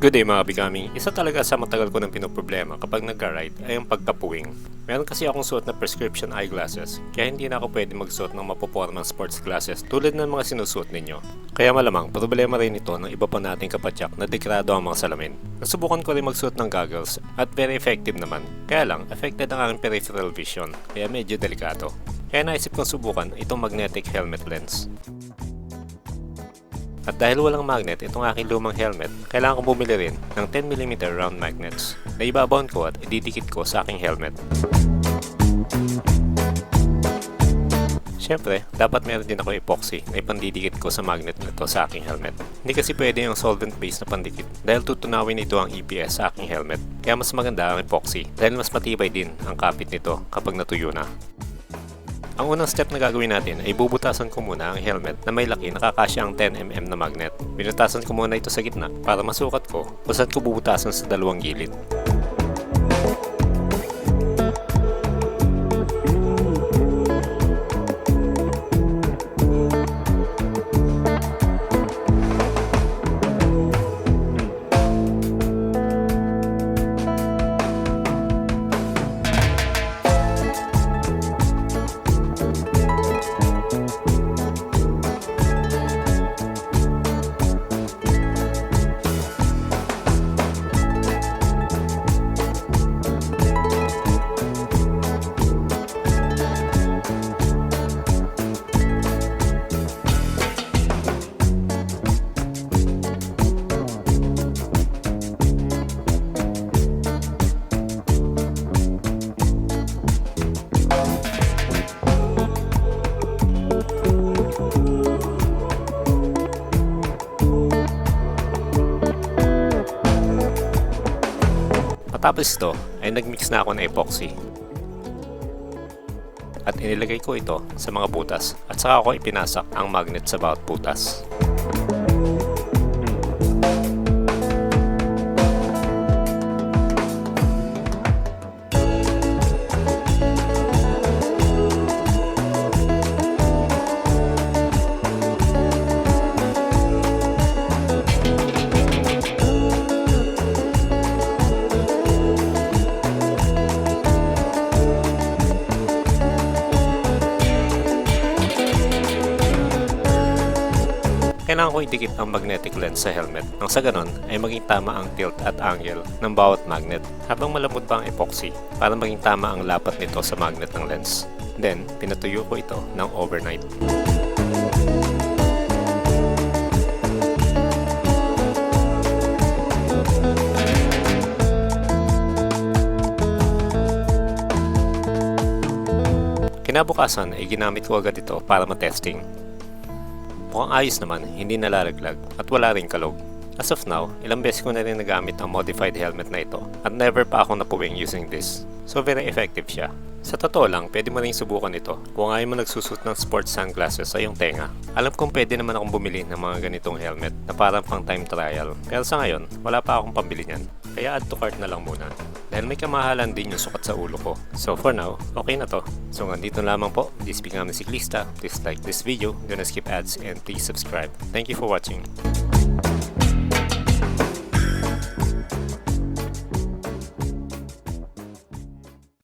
Good day mga Bigami. Isa talaga sa matagal ko ng pinoproblema kapag nag-ride ay ang pagkapuwing. Meron kasi akong suot na prescription eyeglasses, kaya hindi na ako pwede magsuot ng mapopormang sports glasses tulad ng mga sinusuot ninyo. Kaya malamang, problema rin ito ng iba pa nating kapadyak na degrado ang mga salamin. Nasubukan ko rin magsuot ng goggles at very effective naman. Kaya lang, affected ang aking peripheral vision, kaya medyo delikado. Kaya naisip kong subukan itong magnetic helmet lens. At dahil walang magnet itong aking lumang helmet, kailangan kong bumili rin ng 10mm round magnets na ibabaon ko at ididikit ko sa aking helmet. Siyempre, dapat meron din ako epoxy na ipandidikit ko sa magnet nito sa aking helmet. Hindi kasi pwede yung solvent-based na pandikit dahil tutunawin ito ang EPS sa aking helmet. Kaya mas maganda ang epoxy dahil mas matibay din ang kapit nito kapag natuyo na. Ang unang step na gagawin natin ay bubutasan ko muna ang helmet na may laki nakakasya ang 10mm na magnet. Binutasan ko muna ito sa gitna para masukat ko kung saan ko bubutasan sa dalawang gilid. Matapos ito ay nagmix na ako ng epoxy. At inilagay ko ito sa mga butas at saka ko ipinasak ang magnet sa bawat butas. Ko idikit ang magnetic lens sa helmet nang sa ganon ay maging tama ang tilt at angle ng bawat magnet habang malambot pa ang epoxy para maging tama ang lapat nito sa magnet ng lens. Then, pinatuyo ko ito ng overnight. Kinabukasan ay ginamit ko agad ito para matesting Mukhang ayos naman, hindi nalalaglag at wala ring kalog. As of now, ilang beses ko na rin nagamit ang modified helmet na ito at never pa ako napuwing using this. So very effective siya. Sa totoo lang, pwede mo rin subukan ito kung ayaw mo nagsusot ng sports sunglasses sa iyong tenga. Alam kong pwede naman akong bumili ng mga ganitong helmet na parang pang time trial. Pero sa ngayon, wala pa akong pambili niyan. Kaya add to cart na lang muna. Dahil may kamahalan din yung sukat sa ulo ko. So for now, okay na to. So nandito lamang po. This si Siklista. Please like this video, do not skip ads, and please subscribe. Thank you for watching.